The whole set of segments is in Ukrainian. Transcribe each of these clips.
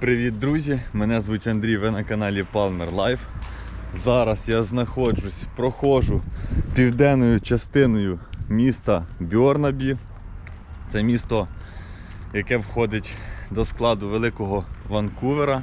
Привіт, друзі! Мене звуть Андрій, ви на каналі Palmer Life. Зараз я знаходжусь, проходжу південною частиною міста Бьорнабі. Це місто, яке входить до складу Великого Ванкувера.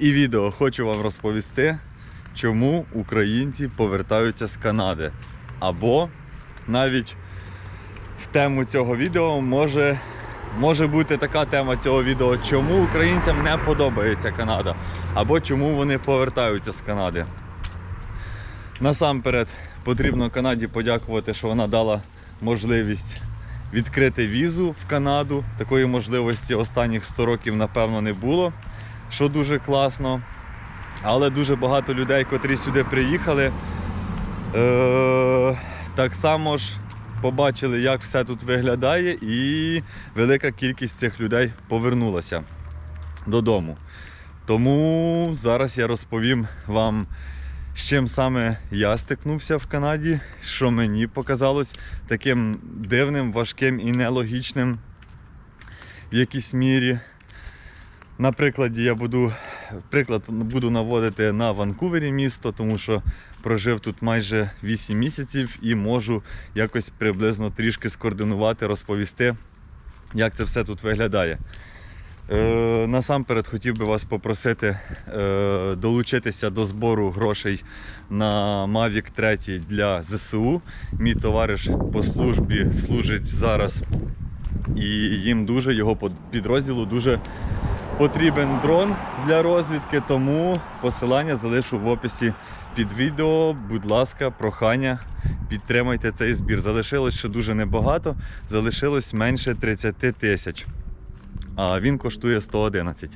І відео хочу вам розповісти, чому українці повертаються з Канади. Або навіть в тему цього відео може Може бути така тема цього відео, чому українцям не подобається Канада, або чому вони повертаються з Канади. Насамперед потрібно Канаді подякувати, що вона дала можливість відкрити візу в Канаду. Такої можливості останніх 100 років, напевно, не було, що дуже класно. Але дуже багато людей, котрі сюди приїхали, е- так само ж побачили, як все тут виглядає, і велика кількість цих людей повернулася додому. Тому зараз я розповім вам, з чим саме я стикнувся в Канаді, що мені показалось таким дивним, важким і нелогічним в якійсь мірі. На прикладі я буду приклад буду наводити на Ванкувері місто, тому що прожив тут майже 8 місяців і можу якось приблизно трішки скоординувати, розповісти, як це все тут виглядає. Е, насамперед хотів би вас попросити е, долучитися до збору грошей на Mavic 3 для ЗСУ. Мій товариш по службі служить зараз і їм дуже його підрозділу дуже потрібен дрон для розвідки, тому посилання залишу в описі під відео. Будь ласка, прохання, підтримайте цей збір. Залишилось ще дуже небагато, залишилось менше 30 тисяч. А він коштує 111.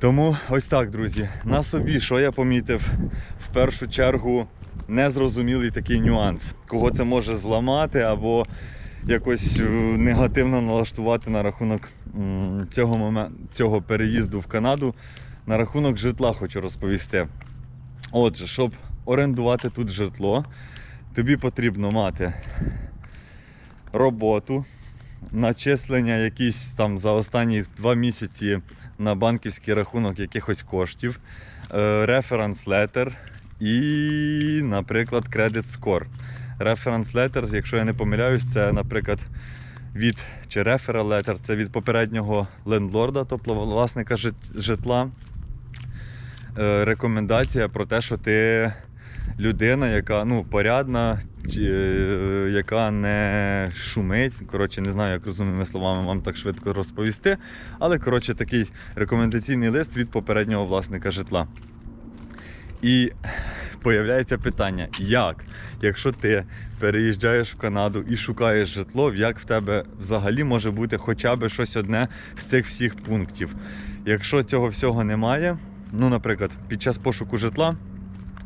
Тому ось так, друзі. На собі, що я помітив, в першу чергу незрозумілий такий нюанс, кого це може зламати або якось е, негативно налаштувати на рахунок цього, момент, цього переїзду в Канаду. На рахунок житла хочу розповісти. Отже, щоб орендувати тут житло, тобі потрібно мати роботу, начислення якісь там за останні два місяці на банківський рахунок якихось коштів, референс летер і, наприклад, кредит скор. Reference letter, якщо я не помиляюсь, це, наприклад, від чи referral letter, це від попереднього лендлорда, тобто власника житла. Е, рекомендація про те, що ти людина, яка ну, порядна, е, яка не шумить. Коротше, не знаю, як розумними словами вам так швидко розповісти. Але коротше, такий рекомендаційний лист від попереднього власника житла. І появляється питання, як, якщо ти переїжджаєш в Канаду і шукаєш житло, як в тебе взагалі може бути хоча б щось одне з цих всіх пунктів. Якщо цього всього немає, ну, наприклад, під час пошуку житла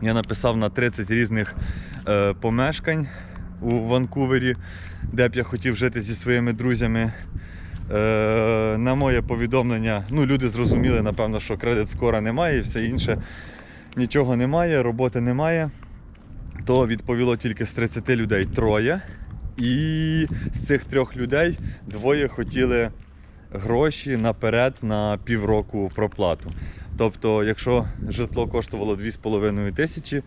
я написав на 30 різних е, помешкань у Ванкувері, де б я хотів жити зі своїми друзями. Е, на моє повідомлення, ну люди зрозуміли, напевно, що кредит скора немає і все інше нічого немає, роботи немає, то відповіло тільки з 30 людей троє. І з цих трьох людей двоє хотіли гроші наперед на півроку проплату. Тобто, якщо житло коштувало 2,5 тисячі,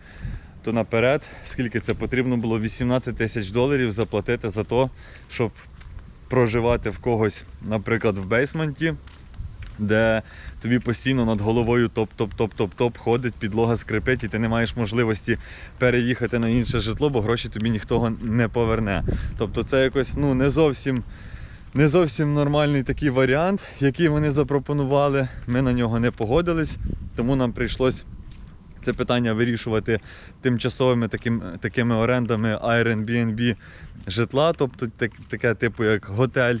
то наперед, скільки це потрібно було 18 тисяч доларів заплатити за те, щоб проживати в когось, наприклад, в бейсменті де тобі постійно над головою топ-топ-топ-топ-топ ходить, підлога скрипить, і ти не маєш можливості переїхати на інше житло, бо гроші тобі ніхто не поверне. Тобто це якось ну, не зовсім не зовсім нормальний такий варіант, який вони запропонували. Ми на нього не погодились, тому нам прийшлось. Це питання вирішувати тимчасовими таким, такими орендами Airbnb житла, тобто таке типу як готель.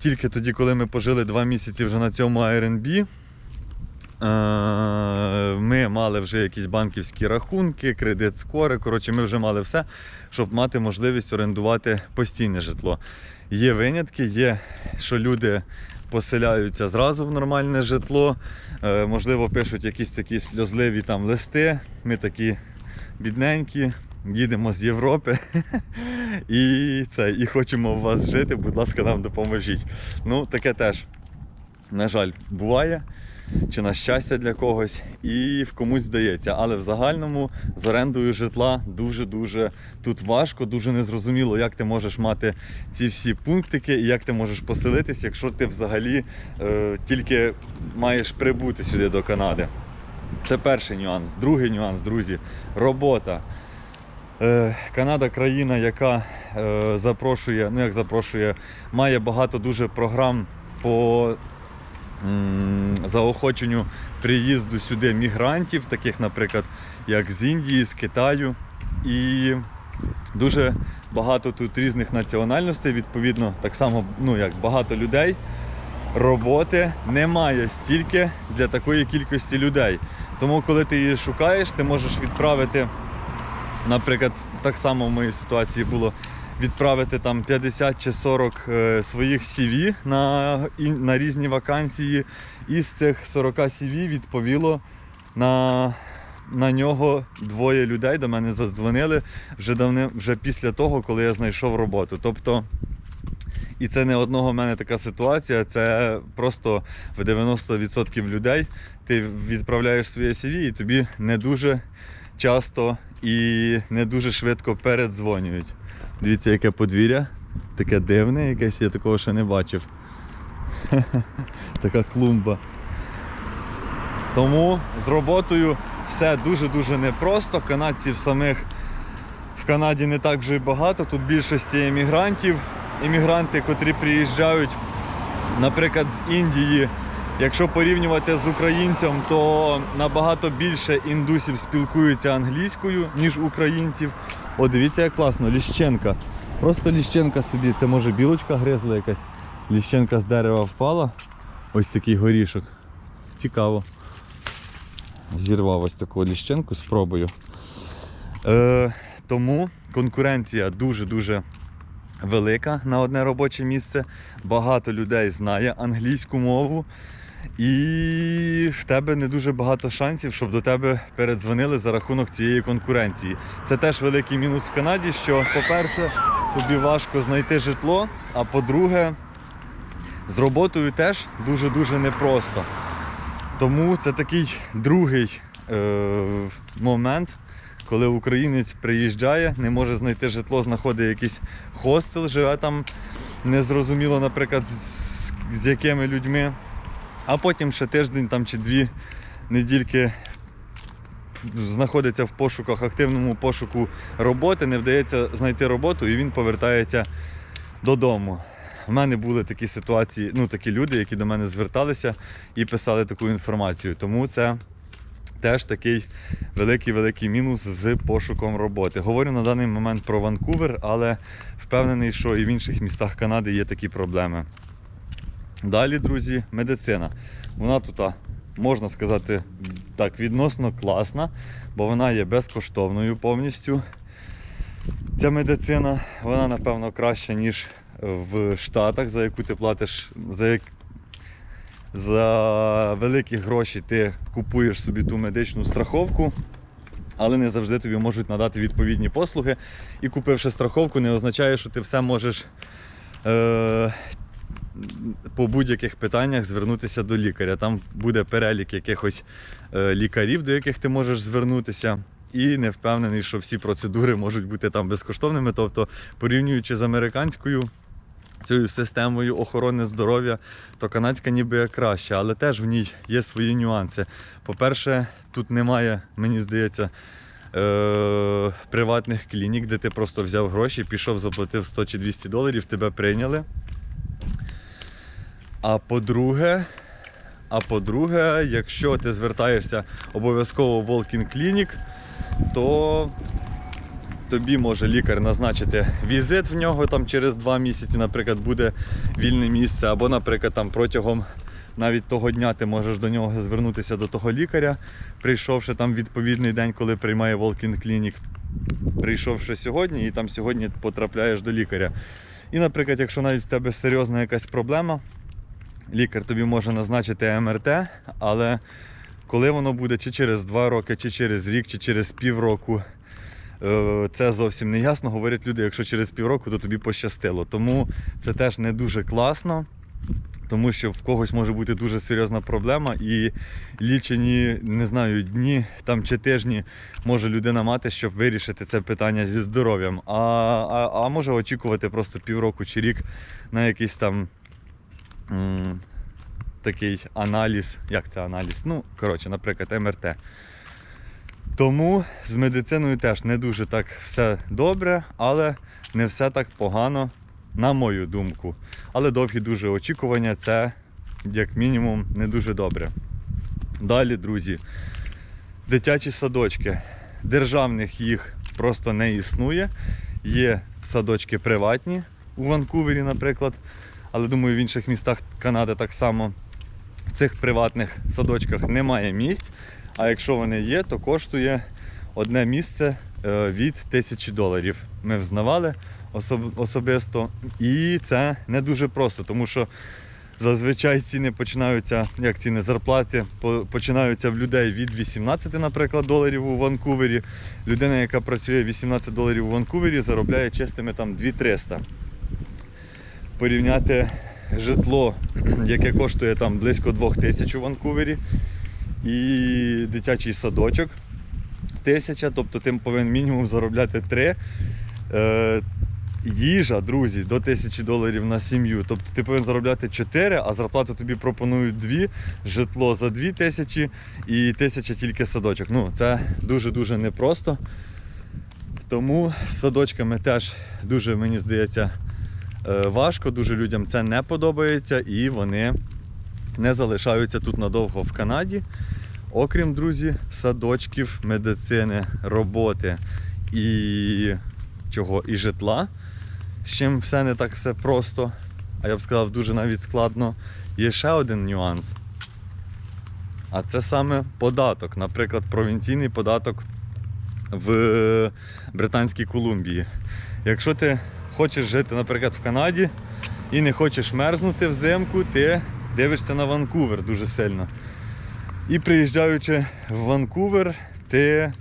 Тільки тоді, коли ми пожили два місяці вже на цьому Airbnb, е, ми мали вже якісь банківські рахунки, кредит скори. Коротше, ми вже мали все, щоб мати можливість орендувати постійне житло. Є винятки, є, що люди поселяються зразу в нормальне житло. Е, можливо, пишуть якісь такі сльозливі там листи. Ми такі бідненькі їдемо з Європи і це, і хочемо у вас жити, будь ласка, нам допоможіть. Ну, таке теж. На жаль, буває, чи на щастя для когось, і в комусь здається. Але в загальному з орендою житла дуже-дуже тут важко, дуже незрозуміло, як ти можеш мати ці всі пунктики і як ти можеш поселитись, якщо ти взагалі е, тільки маєш прибути сюди до Канади. Це перший нюанс. Другий нюанс, друзі, робота. Е, Канада країна, яка е, запрошує, ну як запрошує, має багато дуже програм по заохоченню приїзду сюди мігрантів, таких, наприклад, як з Індії, з Китаю. І дуже багато тут різних національностей, відповідно, так само, ну як багато людей. Роботи немає стільки для такої кількості людей. Тому, коли ти її шукаєш, ти можеш відправити, наприклад, так само в моїй ситуації було відправити там 50 чи 40 е, своїх CV на, на різні вакансії. І з цих 40 CV відповіло на, на нього двоє людей до мене задзвонили вже давне, вже після того, коли я знайшов роботу. Тобто. І це не одного в мене така ситуація, це просто в 90% людей ти відправляєш своє CV і тобі не дуже часто і не дуже швидко передзвонюють. Дивіться, яке подвір'я, таке дивне якесь, я такого ще не бачив. така клумба. Тому з роботою все дуже-дуже непросто. Канадців самих в Канаді не так вже багато. Тут більшості емігрантів. Іммігранти, котрі приїжджають, наприклад, з Індії. Якщо порівнювати з українцем, то набагато більше індусів спілкуються англійською, ніж українців. О, дивіться, як класно, ліщенка. Просто ліщенка собі, це може білочка гризла якась. Ліщенка з дерева впала. Ось такий горішок. Цікаво. Зірвав ось таку ліщенку, спробую. Е, тому конкуренція дуже-дуже велика на одне робоче місце. Багато людей знає англійську мову. І в тебе не дуже багато шансів, щоб до тебе передзвонили за рахунок цієї конкуренції. Це теж великий мінус в Канаді, що, по-перше, тобі важко знайти житло, а по-друге, з роботою теж дуже-дуже непросто. Тому це такий другий е, момент, коли українець приїжджає, не може знайти житло, знаходить якийсь хостел, живе там незрозуміло, наприклад, з, з якими людьми. А потім ще тиждень там, чи дві недільки знаходиться в пошуках, активному пошуку роботи, не вдається знайти роботу і він повертається додому. В мене були такі ситуації, ну такі люди, які до мене зверталися і писали таку інформацію. Тому це теж такий великий-великий мінус з пошуком роботи. Говорю на даний момент про Ванкувер, але впевнений, що і в інших містах Канади є такі проблеми. Далі, друзі, медицина. Вона тут, можна сказати, так, відносно класна, бо вона є безкоштовною повністю. Ця медицина, вона, напевно, краща, ніж в Штатах, за яку ти платиш, за, як... за великі гроші ти купуєш собі ту медичну страховку. Але не завжди тобі можуть надати відповідні послуги. І купивши страховку, не означає, що ти все можеш е, по будь-яких питаннях звернутися до лікаря. Там буде перелік якихось е, лікарів, до яких ти можеш звернутися. І не впевнений, що всі процедури можуть бути там безкоштовними. Тобто, порівнюючи з американською цією системою охорони здоров'я, то канадська ніби краща, але теж в ній є свої нюанси. По-перше, тут немає, мені здається, е- приватних клінік, де ти просто взяв гроші, пішов, заплатив 100 чи 200 доларів, тебе прийняли. А по-друге, а по-друге, якщо ти звертаєшся обов'язково в Walk-in Clinic, то тобі може лікар назначити візит в нього там через два місяці, наприклад, буде вільне місце, або, наприклад, там протягом навіть того дня ти можеш до нього звернутися до того лікаря, прийшовши там відповідний день, коли приймає Walk-in Clinic, прийшовши сьогодні, і там сьогодні потрапляєш до лікаря. І, наприклад, якщо навіть в тебе серйозна якась проблема, лікар тобі може назначити МРТ, але коли воно буде, чи через 2 роки, чи через рік, чи через півроку, це зовсім не ясно. Говорять люди, якщо через півроку, то тобі пощастило. Тому це теж не дуже класно. Тому що в когось може бути дуже серйозна проблема, і лічені, не знаю, дні там чи тижні може людина мати, щоб вирішити це питання зі здоров'ям. А, а, а може очікувати просто півроку чи рік на якийсь там м, такий аналіз. Як це аналіз? Ну, коротше, наприклад, МРТ. Тому з медициною теж не дуже так все добре, але не все так погано, на мою думку. Але довгі дуже очікування це, як мінімум, не дуже добре. Далі, друзі, дитячі садочки. Державних їх просто не існує. Є садочки приватні у Ванкувері, наприклад, але думаю, в інших містах Канади так само. В цих приватних садочках немає місць. А якщо вони є, то коштує одне місце е, від 1000 доларів. Ми взнавали особ- особисто. І це не дуже просто, тому що зазвичай ціни починаються, як ціни зарплати, по- починаються в людей від 18, наприклад, доларів у Ванкувері. Людина, яка працює 18 доларів у Ванкувері, заробляє чистими там 2300. Порівняти житло, яке коштує там близько 2000 у Ванкувері, і дитячий садочок тисяча, тобто ти повинен мінімум заробляти 3. Е, їжа, друзі, до 1000 доларів на сім'ю. Тобто ти повинен заробляти 4, а зарплату тобі пропонують 2, житло за 2000 і 1000 тільки садочок. Ну, це дуже-дуже непросто. Тому з садочками теж дуже, мені здається, е, важко, дуже людям це не подобається і вони не залишаються тут надовго в Канаді. Окрім друзі, садочків, медицини, роботи і чого, і житла, з чим все не так все просто, а я б сказав, дуже навіть складно. Є ще один нюанс. А це саме податок, наприклад, провінційний податок в Британській Колумбії. Якщо ти хочеш жити, наприклад, в Канаді і не хочеш мерзнути взимку, ти дивишся на Ванкувер дуже сильно. І приїжджаючи в Ванкувер, ти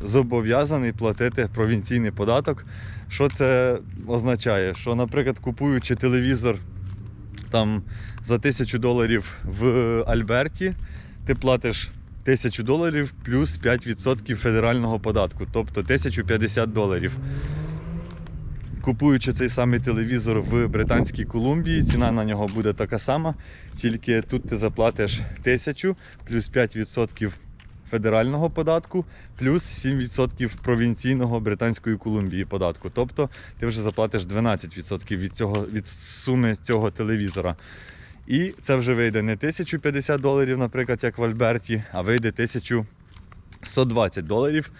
зобов'язаний платити провінційний податок. Що це означає? Що, наприклад, купуючи телевізор там за 1000 доларів в Альберті, ти платиш 1000 доларів плюс 5% федерального податку, тобто 1050 доларів. Купуючи цей самий телевізор в Британській Колумбії, ціна на нього буде така сама, тільки тут ти заплатиш 1000 плюс 5% федерального податку, плюс 7% провінційного Британської Колумбії податку. Тобто ти вже заплатиш 12% від, цього, від суми цього телевізора. І це вже вийде не 1050 доларів, наприклад, як в Альберті, а вийде 1120 доларів,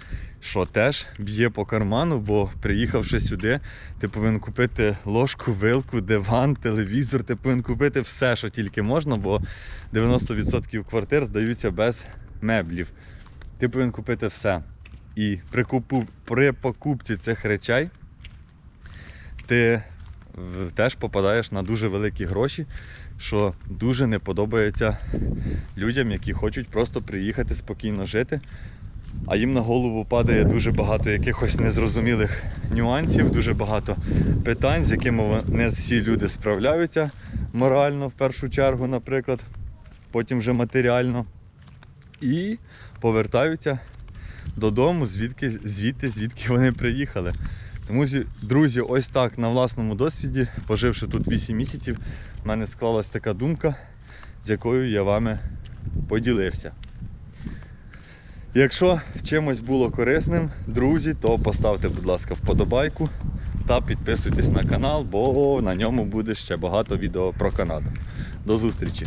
що теж б'є по карману, бо приїхавши сюди, ти повинен купити ложку, вилку, диван, телевізор, ти повинен купити все, що тільки можна, бо 90% квартир здаються без меблів. Ти повинен купити все. І при, купу, при покупці цих речей ти теж попадаєш на дуже великі гроші, що дуже не подобається людям, які хочуть просто приїхати спокійно жити. А їм на голову падає дуже багато якихось незрозумілих нюансів, дуже багато питань, з якими не всі люди справляються морально в першу чергу, наприклад, потім вже матеріально. І повертаються додому, звідки, звідти, звідки вони приїхали. Тому, друзі, ось так на власному досвіді, поживши тут 8 місяців, в мене склалась така думка, з якою я вами поділився. Якщо чимось було корисним, друзі, то поставте, будь ласка, вподобайку та підписуйтесь на канал, бо на ньому буде ще багато відео про Канаду. До зустрічі!